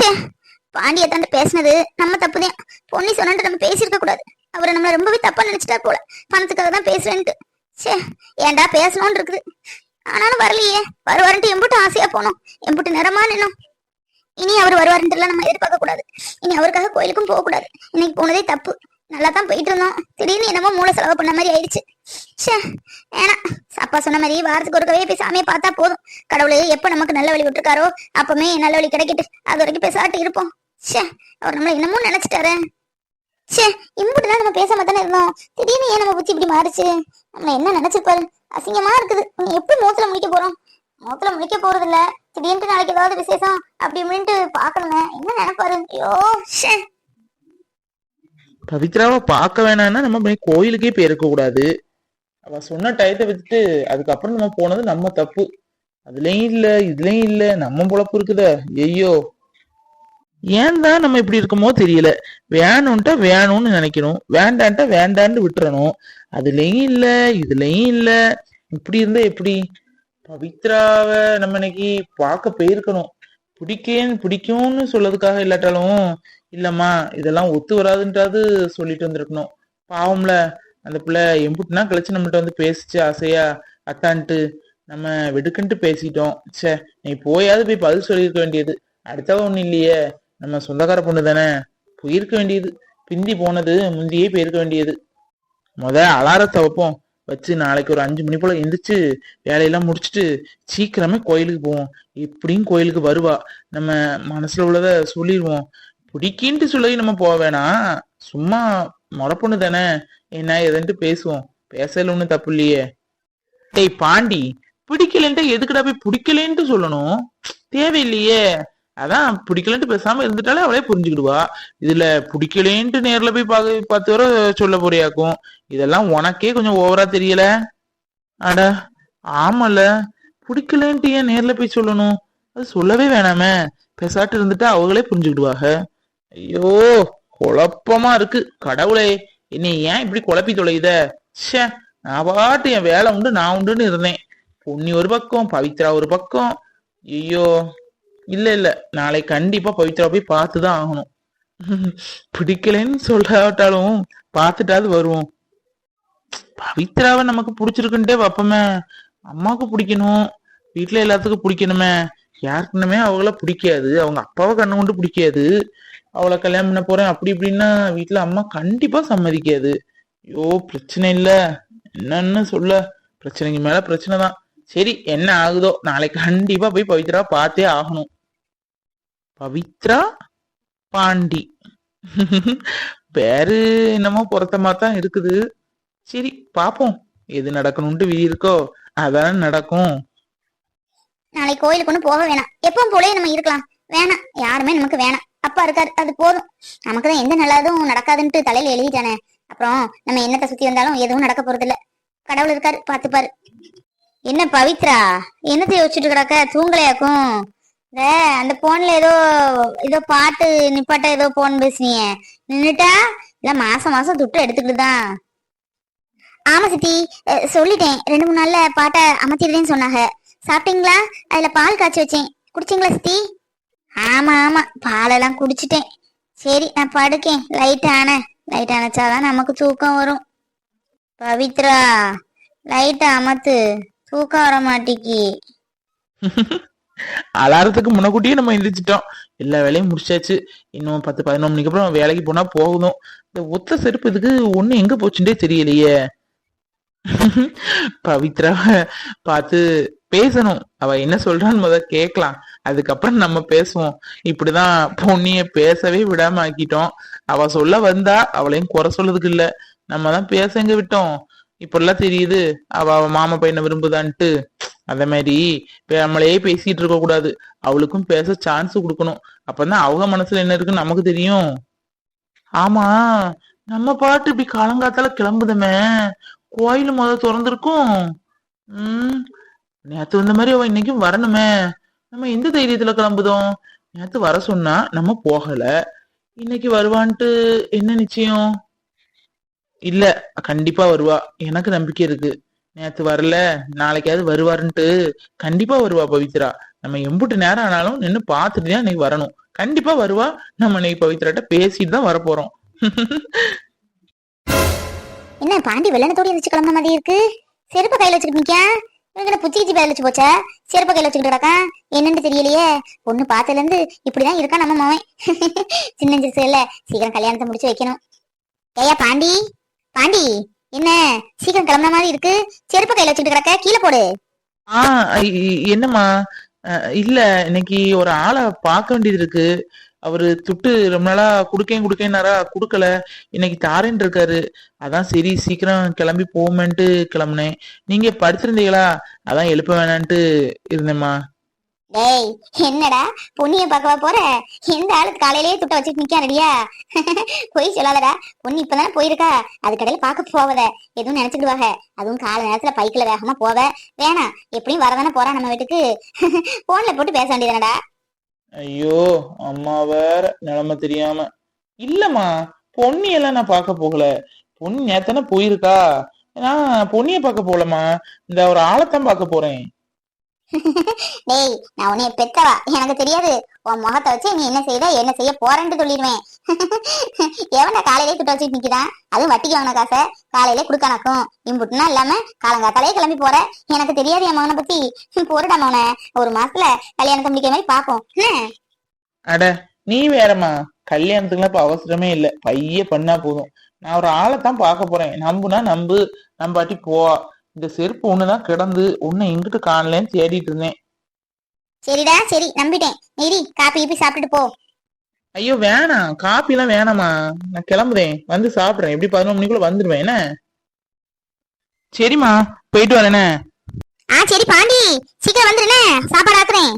ச்சே பாண்டிய தாண்ட பேசினது. நம்ம தப்புதான் பொன்னி சொன்னான்ட்டு நம்ம பேசியிருக்க கூடாது. அவரை நம்மள ரொம்பவே தப்பா நினைச்சிட்டா போல. பணத்துக்காக தான் பேசுறேன்ட்டு. ச்சே ஏன்டா பேசணும்னு இருக்குது. ஆனாலும் வரலையே. வருவாருன்ட்டு எம்புட்டு ஆசையா போனோம். எம்புட்டு நிறமா நின்னோம். இனி அவர் வருவாருன்ட்டுலாம் நம்ம எதிர்பார்க்க கூடாது. இனி அவருக்காக கோயிலுக்கும் போக கூடாது. இன்னைக்கு போனதே தப்பு. நல்லா தான் போயிட்டு இருந்தோம். திடீர்னு என்னமோ மூளை செலவு பண்ண மாதிரி ஆயிடுச்சு. ச்சே ஏன்னா அப்பா சொன்ன மாதிரி வாரத்துக்கு ஒருக்கவே போய் சாமியை பார்த்தா போதும். கடவுளே எப்ப நமக்கு நல்ல வழி விட்டுருக்காரோ அப்பமே நல்ல வழி கிடைக்கிட்டு அது வரைக்கும் பேசாட்டு இருப்போம். ச்சே அவர் நம்மள இன்னமும் நினைச்சிட்டாரு. ச்சே இம்புட்டுதான் நம்ம பேசாம தானே இருந்தோம். திடீர்னு ஏன் நம்ம புத்தி இப்படி மாறுச்சு? நம்ம என்ன நினைச்சிருப்பாரு? அசிங்கமா இருக்குது. நீங்க எப்படி மூத்துல முடிக்க போறோம்? மூத்துல முடிக்க போறது இல்ல திடீர்னு நாளைக்கு ஏதாவது விசேஷம் அப்படி இப்படின்ட்டு பாக்கணுங்க என்ன நினைப்பாரு? ஐயோ ச்சே. பவித்ராவை பார்க்க வேணாம்னா நம்ம போய் கோயிலுக்கே போயிருக்க கூடாது. அவ சொன்ன டயத்தை வச்சுட்டு அதுக்கப்புறம் நம்ம போனது நம்ம தப்பு. அதுலயும் இல்ல இதுலயும் இல்ல நம்ம பொழப்பு இருக்குதே. ஐயோ ஏன் தான் நம்ம இப்படி இருக்கமோ தெரியல. வேணும்ட்டா வேணும்னு நினைக்கணும். வேண்டான்ட்டா வேண்டான்னு விட்டுறணும். அதுலயும் இல்ல இதுலயும் இல்ல. இப்படி இருந்தா எப்படி? பவித்ராவை நம்ம இன்னைக்கு பார்க்க போயிருக்கணும். பிடிக்கேன்னு பிடிக்கும்னு சொல்லதுக்காக இல்லாட்டாலும் இல்லம்மா இதெல்லாம் ஒத்து வராதுன்றது சொல்லிட்டு வந்திருக்கணும். பாவம்ல. அந்த பிள்ளை எம்புட்டுனா கழிச்சு நம்மகிட்ட வந்து பேசிச்சு ஆசையா அத்தான்ட்டு நம்ம வெடுக்குன்ட்டு பேசிட்டோம். ச்சே நீ போயாவது போய் பதில் சொல்லியிருக்க வேண்டியது. அடுத்தவ ஒண்ணு இல்லையே. நம்ம சொந்தக்கார பொண்ணு தானே. போயிருக்க வேண்டியது. பிந்தி போனது முந்தியே போயிருக்க வேண்டியது. முத அலாரத்தை வைப்போம் வச்சு நாளைக்கு ஒரு அஞ்சு மணி போல எந்திரிச்சு வேலையெல்லாம் முடிச்சுட்டு சீக்கிரமே கோயிலுக்கு போவோம். எப்படியும் கோயிலுக்கு வருவா. நம்ம மனசுல உள்ளத சொல்லிடுவோம் பிடிக்கின்ட்டு சொல்லி நம்ம போக வேணாம். சும்மா முறப்பொண்ணு தானே என்ன எதுன்ட்டு பேசுவோம். பேசல ஒன்றும் தப்பு இல்லையே. டேய் பாண்டி பிடிக்கலன்ட்டு எதுக்குடா போய் பிடிக்கலன்ட்டு சொல்லணும்? தேவையில்லையே. அதான் பிடிக்கலன்ட்டு பேசாம இருந்துட்டாலே அவளே புரிஞ்சுக்கிடுவா. இதுல பிடிக்கலேன்ட்டு நேர்ல போய் பார்க்க பார்த்து வர சொல்ல போறியாக்கும். இதெல்லாம் உனக்கே கொஞ்சம் ஓவரா தெரியல. அட ஆமால. பிடிக்கலன்ட்டு ஏன் நேர்ல போய் சொல்லணும்? அது சொல்லவே வேணாமே. பேசாட்டு இருந்துட்டா அவங்களே புரிஞ்சுக்கிடுவாங்க. ஐயோ. குழப்பமா இருக்கு. கடவுளே என்னை ஏன் இப்படி குழப்பி தொலையுத? ச்சே நான் பாட்டு என் வேலை உண்டு நான் உண்டுன்னு இருந்தேன். பொன்னி ஒரு பக்கம் பவித்ரா ஒரு பக்கம். ஐயோ இல்ல இல்ல நாளை கண்டிப்பா பவித்ரா போய் பார்த்துதான் ஆகணும். பிடிக்கலைன்னு சொல்லாட்டாலும் பார்த்துட்டாவது வருவோம். பவித்ராவை நமக்கு பிடிச்சிருக்குன்ட்டே வைப்போமே. அம்மாவுக்கு பிடிக்கணும். வீட்டுல எல்லாத்துக்கும் பிடிக்கணுமே. யாருக்குன்னுமே அவங்கள பிடிக்காது. அவங்க அப்பாவை கண்ணு கொண்டு பிடிக்காது. அவளை கல்யாணம் பண்ண போறேன் அப்படி இப்படின்னா வீட்டுல அம்மா கண்டிப்பா சம்மதிக்காது. ஐயோ பிரச்சனை இல்ல. என்னன்னு சொல்ல. பிரச்சனைக்கு மேல பிரச்சனை தான். சரி என்ன ஆகுதோ? நாளைக்கு கண்டிப்பா போய் பவித்ரா பார்த்தே ஆகணும். பவித்ரா பாண்டி. பேரு என்னமோ பொருத்தமா தான் இருக்குது. சரி பாப்போம். எது நடக்கணும்ட்டு வீ இருக்கோ அதானே நடக்கும். நாளைக்கு கோயிலுக்கு ஒண்ணு போக வேணாம். எப்பவும் போலயே நம்ம இருக்கலாம். வேணாம். யாருமே நமக்கு வேணாம். அப்பா இருக்காரு. அது போதும். நமக்கு தான் எந்த நல்லதும் நடக்காதுன்ட்டு தலையில எழுதிட்டானே. அப்புறம் நம்ம என்னத்தை சுத்தி வந்தாலும் எதுவும் நடக்க போறது இல்ல கடவுள் இருக்காரு. பாத்துப்பாரு என்ன பவித்ரா? என்னத்தை யோசிச்சுட்டு கிடக்க தூங்கலையாக்கும் இந்த அந்த போன்ல ஏதோ ஏதோ பாட்டு நிப்பாட்ட ஏதோ போன் பேசுனீங்க நின்னுட்டா? இல்ல மாசம் மாசம் துட்டு எடுத்துக்கிட்டு தான். ஆமா சித்தி. சொல்லிட்டேன். ரெண்டு மூணு நாள்ல பாட்டை அமர்த்திடுறேன்னு சொன்னாங்க. சாப்பிட்டீங்களா? அதுல பால் காய்ச்சி வச்சேன். குடிச்சிங்களா சித்தி? ஆமா ஆமா. பாலெல்லாம் குடிச்சிட்டேன். சரி நான் படுக்கேன். லைட் ஆன லைட் அணைச்சாதான் நமக்கு தூக்கம் வரும். பவித்ரா லைட் அமத்து. தூக்கம் வர மாட்டிக்கி அலாரத்துக்கு முன்னக்கூட்டியே நம்ம எந்திரிச்சிட்டோம். எல்லா வேலையும் முடிச்சாச்சு. இன்னும் பத்து பதினொன்று மணிக்கு அப்புறம் வேலைக்கு போனா போகணும் இந்த ஒத்த செருப்பு இதுக்கு ஒண்ணு எங்க போச்சுட்டே தெரியலையே. பவித்ரா பார்த்து பேசணும். அவ என்ன சொல்றான்னு முத கேட்கலாம். அதுக்கப்புறம் நம்ம பேசுவோம். இப்படிதான் பொண்ணிய பேசவே விடாம ஆக்கிட்டோம். அவ சொல்ல வந்தா அவளையும் குறை சொல்றதுக்கு இல்ல. நம்ம தான் பேசங்க விட்டோம்? இப்பெல்லாம் தெரியுது. அவ அவ மாமா பையனை விரும்புதான்ட்டு. அந்த மாதிரி நம்மளையே நம்மளே பேசிட்டு இருக்க கூடாது. அவளுக்கும் பேச சான்ஸ் கொடுக்கணும். அப்பதான் அவங்க மனசுல என்ன இருக்குன்னு நமக்கு தெரியும். ஆமா. நம்ம பாட்டு இப்படி காலங்காத்தால கிளம்புதமே. கோயில் முத திறந்திருக்கும். உம் நேத்து வந்த மாதிரி அவ இன்னைக்கும் வரணுமே. நம்ம எந்த தைரியத்துல கிளம்புதோம்? நேத்து வர சொன்னா நம்ம போகல. இன்னைக்கு வருவான்ட்டு என்ன நிச்சயம்? இல்ல கண்டிப்பா வருவா. எனக்கு நம்பிக்கை இருக்கு. நேத்து வரல நாளைக்காவது வருவாருன்ட்டு கண்டிப்பா வருவா பவித்ரா. நம்ம எம்புட்டு நேரம் ஆனாலும் நின்னு பார்த்துட்டு தான் இன்னைக்கு வரணும். கண்டிப்பா வருவா. நம்ம இன்னைக்கு பவித்ராட்ட பேசிட்டு தான் வரப்போறோம். என்ன பாண்டி வெள்ளனத்தோடு வச்சு கிளம்புன மாதிரி இருக்கு? செருப்ப கையில வச்சுக்கிட்டு இவங்க புச்சி கிச்சி பேர் வச்சு போச்சா? செருப்ப கையில வச்சுக்கிட்டு கிடக்கா? என்னன்னு தெரியலையே. பொண்ணு பார்த்ததுல இருந்து இப்படிதான் இருக்கா நம்ம மாவன். சின்ன சிறுசு இல்ல. சீக்கிரம் கல்யாணத்தை முடிச்சு வைக்கணும். ஏயா பாண்டி? பாண்டி என்ன? சீக்கிரம் கிளம்புன மாதிரி இருக்கு. செருப்ப கையில வச்சுக்கிட்டு கிடக்க? கீழே போடு. ஆ என்னம்மா? இல்ல இன்னைக்கு ஒரு ஆளை பார்க்க வேண்டியது இருக்கு. அவரு துட்டு ரொம்ப நாளா குடுக்கேன் குடுக்கேன்னாரா? குடுக்கல. இன்னைக்கு தாரேன் இருக்காரு. அதான் சரி சீக்கிரம் கிளம்பி போமேன்ட்டு கிளம்புனேன். நீங்க படுத்திருந்தீங்களா அதான் எழுப்ப வேணான்ட்டு இருந்தேம்மா. டேய் என்னடா? பொன்னிய பார்க்கவா போற? எந்த ஆளுக்கு காலையிலேயே துட்ட வச்சுட்டு நிக்கா ரெடியா போய் சொல்லாதடா. பொண்ணு இப்பதானே போயிருக்கா. அது கடையில பார்க்க போவத எதுவும் நினைச்சுக்கிடுவாங்க. அதுவும் கால நேரத்துல பைக்கில் வேகமா போவ. வேணாம். எப்படியும் வரதானே போறா நம்ம வீட்டுக்கு. போன்ல போட்டு பேச வேண்டியதுனடா ஐயோ அம்மா வேற நிலைமை தெரியாம. இல்லம்மா பொன்னியெல்லாம் நான் பார்க்க போகல. பொன்னி நேத்தானே போயிருக்கா? நான் பொன்னிய பார்க்க போலமா இந்த ஒரு ஆளைத்தான் பார்க்க போறேன். டேய் நான் உன்னைய பெத்தவா? எனக்கு தெரியாது. உன் முகத்தை வச்சு நீ என்ன செய்த என்ன செய்ய போறேன்னு சொல்லிடுவேன். எவன காலையிலே துட்ட வச்சுட்டு நிக்கிறான் அதுவும் வட்டிக்கு வாங்கின காசை காலையிலே கொடுக்கணக்கும் இம்புட்டுனா இல்லாம காலங்காத்தாலே கிளம்பி போற. எனக்கு தெரியாது என் மகனை பத்தி. போறடா மகனை. ஒரு மாசத்துல கல்யாணத்தை முடிக்கிற மாதிரி பாப்போம் அட நீ வேறம்மா. கல்யாணத்துக்குலாம் இப்ப அவசரமே இல்ல. பைய பண்ணா போதும். நான் ஒரு ஆளைத்தான் பார்க்க போறேன். நம்புனா நம்பு. நம்பாட்டி போ. இந்த செருப்பு ஒண்ணுதான் கிடந்து ஒண்ணு எங்கிட்டு காணலன்னு தேடிட்டு இருந்தேன். சரிடா சரி நம்பிட்டேன். நீடி காப்பி கீப்பி சாப்பிட்டுட்டு போ. ஐயோ வேணாம். காப்பி எல்லாம் வேணாமா நான் கிளம்புறேன். வந்து சாப்பிடுறேன். எப்படி பதினொரு மணிக்குள்ள வந்துடுவேன் என்ன? சரிம்மா. போயிட்டு வரேனே ஆ சரி பாண்டி. சீக்கிரம் வந்துருனே சாப்பாடு ஆக்குறேன்.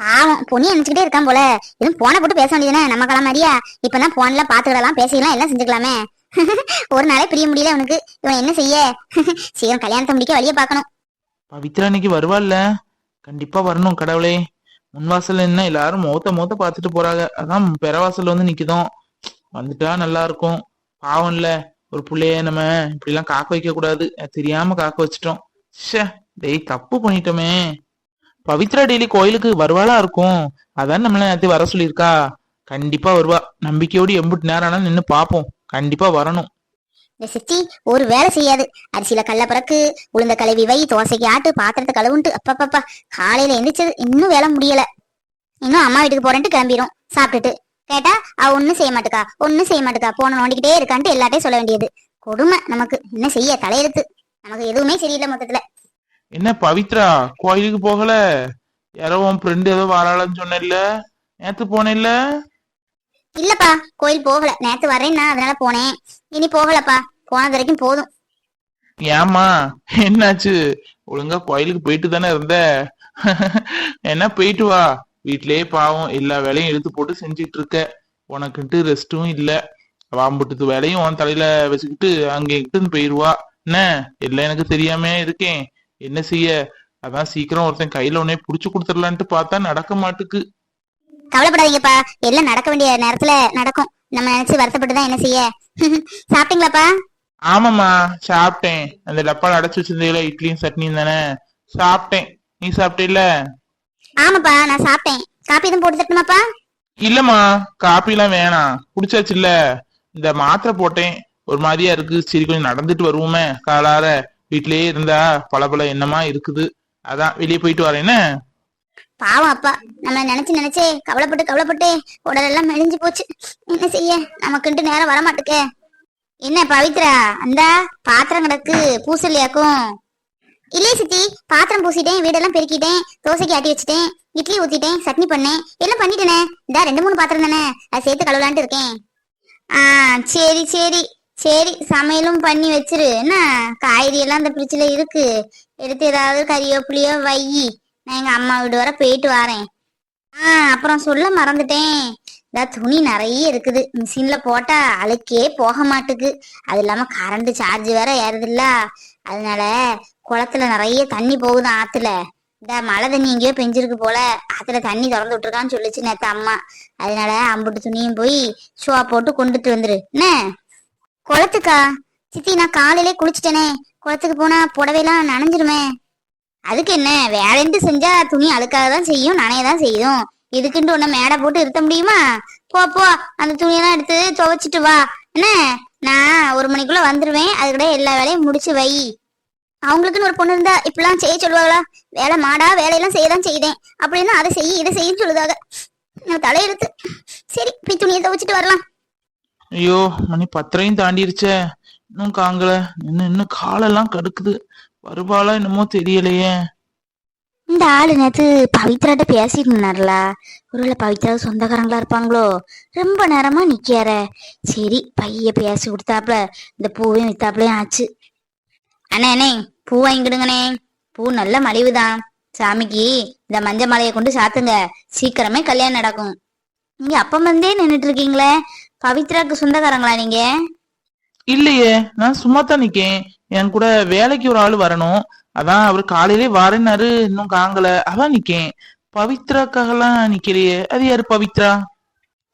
பாவம் பொண்ணு நினைச்சுக்கிட்டே இருக்கான் போல. எதுவும் போனை போட்டு பேச வேண்டியதுனே நம்ம கிளம்ப மாதிரியா? இப்பதான் போன்ல பாத்துக்கிடலாம் பேசிக்கலாம் எல்லாம் செஞ்சுக்கலாமே. ஒரு நாளே பிரிய முடியல உனக்கு இவன் என்ன செய்ய? சீக்கிரம் கல்யாணத்தை முடிக்க வழிய பார்க்கணும். பவித்ரா இன்னைக்கு வருவாள்ல? கண்டிப்பா வரணும் கடவுளே. முன்வாசல் என்ன எல்லாரும் மோத்த மோத்த பாத்துட்டு போறாங்க. அதான் பெறவாசல் வந்து நிக்குதோம். வந்துட்டா நல்லா இருக்கும். பாவம் இல்ல ஒரு புள்ளைய நம்ம இப்படி எல்லாம் காக்க வைக்க கூடாது. தெரியாம காக்க வச்சிட்டோம். ஷே டேய் தப்பு பண்ணிட்டோமே. பவித்ரா டெய்லி கோயிலுக்கு வருவாளா இருக்கும்? அதான் நம்மள நேத்து வர சொல்லியிருக்கா. கண்டிப்பா வருவா. நம்பிக்கையோடு எம்புட்டு நேரம் ஆனாலும் நின்னு பாப்போம் கண்டிப்பா வரணும். இந்த சித்தி ஒரு வேலை செய்யாது. அரிசியில கல்ல பிறக்கு உளுந்த கழுவி வை தோசைக்கு ஆட்டு பாத்திரத்தை கழுவுன்ட்டு அப்பப்பப்பா காலையில எந்திரிச்சது இன்னும் வேலை முடியல. இன்னும் அம்மா வீட்டுக்கு போறேன்ட்டு கிளம்பிரும். சாப்பிட்டுட்டு. கேட்டா அவ ஒண்ணும் செய்ய மாட்டுக்கா ஒண்ணும் செய்ய மாட்டுக்கா போன நோண்டிக்கிட்டே இருக்கான்ட்டு எல்லாட்டையும் சொல்ல வேண்டியது. கொடுமை நமக்கு. என்ன செய்ய தலையெழுத்து. நமக்கு எதுவுமே சரியில்லை மொத்தத்துல. என்ன பவித்ரா கோயிலுக்கு போகல? யாரோ உன் ஃப்ரெண்டு ஏதோ வராளன்னு சொன்னேன்ல நேத்து போனேன்ல இல்லப்பா கோயில் போகல. நேத்து வரேன்னா அதனால போனேன். இனி போகலப்பா. போனது வரைக்கும் போதும். ஏமா என்னாச்சு? ஒழுங்கா கோயிலுக்கு போயிட்டு தானே இருந்த? என்ன போயிட்டு வா. வீட்லயே பாவம் எல்லா வேலையும் இழுத்து போட்டு செஞ்சுட்டு இருக்க உனக்குன்ட்டு ரெஸ்டும் இல்ல. வாம்புட்டு வேலையும் உன் தலையில வச்சுக்கிட்டு அங்க இங்கிட்டு போயிருவா. என்ன? எல்லாம் எனக்கு தெரியாம இருக்கேன் என்ன செய்ய? அதான் சீக்கிரம் ஒருத்தன் கையில உடனே புடிச்சு கொடுத்துடலான்ட்டு பார்த்தா நடக்க மாட்டுக்கு. கவலைப்படாதீங்கப்பா. எல்லாம் நடக்க வேண்டிய நேரத்துல நடக்கும். நம்ம நினைச்சு வருத்தப்பட்டு தான் என்ன செய்ய? சாப்பிட்டீங்களாப்பா? ஆமாம்மா சாப்பிட்டேன். அந்த டப்பால அடைச்சு வச்சிருந்தீங்களா இட்லியும் சட்னியும் தானே. சாப்பிட்டேன். நீ சாப்பிட்டேல்ல? ஆமாப்பா நான் சாப்பிட்டேன். காப்பி எதுவும் போட்டு தரட்டுமாப்பா இல்லம்மா காப்பி எல்லாம் வேணாம். குடிச்சாச்சுல்ல. இந்த மாத்திரை போட்டேன். ஒரு மாதிரியா இருக்கு. சரி கொஞ்சம் நடந்துட்டு வருவோமே. காலார வீட்லயே இருந்தா பல பல என்னமா இருக்குது. அதான் வெளியே போயிட்டு வரேன்னு பாவம் அப்பா. நம்ம நினைச்சு நினைச்சே கவலைப்பட்டு கவலைப்பட்டு உடலெல்லாம் மெலிஞ்சு போச்சு. என்ன செய்ய? நமக்குன்ட்டு நேரம் வர மாட்டுக்கே என்ன பவித்ரா? அந்தா பாத்திரம் கிடக்கு பூசலியாக்கும் இல்லையே சித்தி பாத்திரம் பூசிட்டேன் வீடெல்லாம் பெருக்கிட்டேன் தோசைக்கு ஆட்டி வச்சுட்டேன் இட்லி ஊத்திட்டேன் சட்னி பண்ணேன். எல்லாம் பண்ணிட்டேனே? இந்தா ரெண்டு மூணு பாத்திரம் தானே. அதை சேர்த்து கழுவலான்ட்டு இருக்கேன். ஆ சரி சரி. சரி சமையலும் பண்ணி வச்சிரு. என்ன? காய்கறி எல்லாம் அந்த பிரிட்ஜில் இருக்கு. எடுத்து ஏதாவது கறியோ புளியோ வையி. நான் எங்க அம்மா வீடு வர போயிட்டு வரேன். ஆ அப்புறம் சொல்ல மறந்துட்டேன். இந்த துணி நிறைய இருக்குது. மிஷின்ல போட்டா அழுக்கே போக மாட்டுக்கு. அது இல்லாம கரண்ட் சார்ஜ் வேற ஏறுதுல்ல. அதனால குளத்துல நிறைய தண்ணி போகுது ஆத்துல. இந்த மழை தண்ணி எங்கேயோ பெஞ்சிருக்கு போல. ஆத்துல தண்ணி திறந்து விட்டுருக்கான்னு சொல்லுச்சு நேத்த அம்மா. அதனால அம்புட்டு துணியும் போய் ஷோவா போட்டு கொண்டுட்டு வந்துரு. என்ன? குளத்துக்கா? சித்தி நான் காலையிலே குளிச்சிட்டேனே. குளத்துக்கு போனா புடவைலாம் நனைஞ்சிருமே. அதுக்கு என்ன? வேலைன்ட்டு செஞ்சா துணி அழுக்காக தான் செய்யும் நனைய தான் செய்யும் இதுக்குன்ட்டு உன்னை மேடை போட்டு இருத்த முடியுமா? போ போ அந்த துணியெல்லாம் எடுத்து துவைச்சிட்டு வா. என்ன? நான் ஒரு மணிக்குள்ள வந்துருவேன். அதுக்கிட்ட எல்லா வேலையும் முடிச்சு வை. அவங்களுக்குன்னு ஒரு பொண்ணு இருந்தா இப்பெல்லாம் செய்ய சொல்லுவாங்களா? வேலை மாடா வேலையெல்லாம் செய்யதான் செய்தேன். அப்படின்னா அதை செய் இதை செய்யன்னு சொல்லுதாக நான் தலையெழுத்து. சரி போய் துணியை துவைச்சிட்டு வரலாம். ஐயோ மணி பத்தரையும் தாண்டிருச்சே. இன்னும் காங்கல. இன்னும் இன்னும் காலெல்லாம் கடுக்குது. வருவாளா என்னமோ தெரியலையே. இந்த ஆளு நேத்து பவித்ராட்ட பேசிட்டு இருந்தார்ல ஒருவேளை பவித்ரா சொந்தக்காரங்களா இருப்பாங்களோ? ரொம்ப நேரமா நிக்கார சரி பைய பேசி கொடுத்தாப்ல இந்த பூவையும் வித்தாப்லயும் ஆச்சு. அண்ணே அண்ணே பூ வாங்கிடுங்கண்ணே பூ நல்ல மலிவுதான். சாமிக்கு இந்த மஞ்சள் மலையை கொண்டு சாத்துங்க. சீக்கிரமே கல்யாணம் நடக்கும். நீங்க அப்பம் வந்தே நின்னுட்டு இருக்கீங்களே. பவித்ராக்கு சொந்தக்காரங்களா நீங்க? இல்லையே நான் சும்மா தான் நிக்கேன். என் கூட வேலைக்கு ஒரு ஆள் வரணும். அதான் அவர் காலையிலே வரேன்னாரு இன்னும் காங்கல. அதான் நிக்கேன். பவித்ராக்காகலாம் நிக்கலையே. அது யாரு பவித்ரா?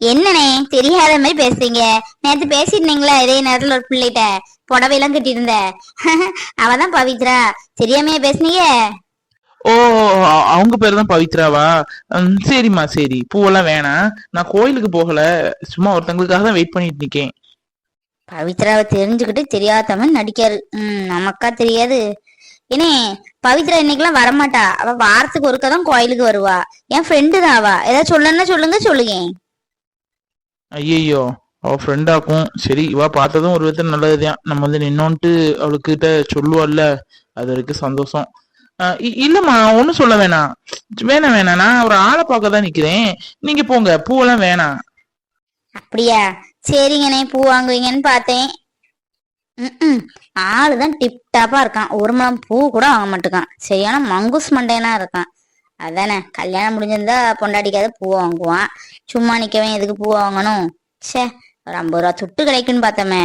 என்னண்ணே தெரியாத மாதிரி பேசுறீங்க. நேத்து பேசிருந்தீங்களா இதே நேரத்துல ஒரு பிள்ளைகிட்ட. புடவையெல்லாம் கட்டியிருந்த. அவதான் பவித்ரா. தெரியாமையா பேசுனீங்க? ஓ அவங்க பேர் தான் பவித்ராவா சரிம்மா சரி. பூவெல்லாம் வேணாம். நான் கோயிலுக்கு போகல. சும்மா ஒருத்தங்களுக்காக தான் வெயிட் பண்ணிட்டு நிக்கேன். பவித்ராவை தெரிஞ்சுக்கிட்டு தெரியாத மாதிரி நடிக்காரு. ம் நமக்கா தெரியாது. ஏனே பவித்ரா இன்னைக்கெல்லாம் வரமாட்டா. அவ வாரத்துக்கு ஒருக்கா தான் கோயிலுக்கு வருவா. என் ஃப்ரெண்டு தான் அவ. ஏதாவது சொல்லணும்னா சொல்லுங்க சொல்லுங்க. ஐயையோ அவ ஃப்ரெண்டாக்கும் சரி இவ பார்த்ததும் ஒரு விதத்துல நல்லதுதான் நம்ம வந்து நின்னோன்ட்டு அவளுக்கிட்ட சொல்லுவாள்ல அது வரைக்கும் சந்தோஷம். இல்லம்மா ஒண்ணும் சொல்ல வேணாம். வேணாம் வேணாம். நான் ஒரு ஆளை பார்க்க தான் நிக்கிறேன். நீங்க போங்க பூவெல்லாம் வேணாம். அப்படியா? சரிங்கண்ணே பூ வாங்குவீங்கன்னு பார்த்தேன். ம் ஆளு தான் டிப்டாப்பா இருக்கான். ஒரு மலம் பூ கூட வாங்க மாட்டேக்கான். சரியான மங்குஸ் மண்டேனா இருக்கான். அதானே கல்யாணம் முடிஞ்சிருந்தா பொண்டாடிக்காத பூ வாங்குவான். சும்மா நிக்கவே எதுக்கு பூ வாங்கணும்? ச்சே ஒரு ஐம்பது ரூபா துட்டு கிடைக்குன்னு பார்த்தோமே.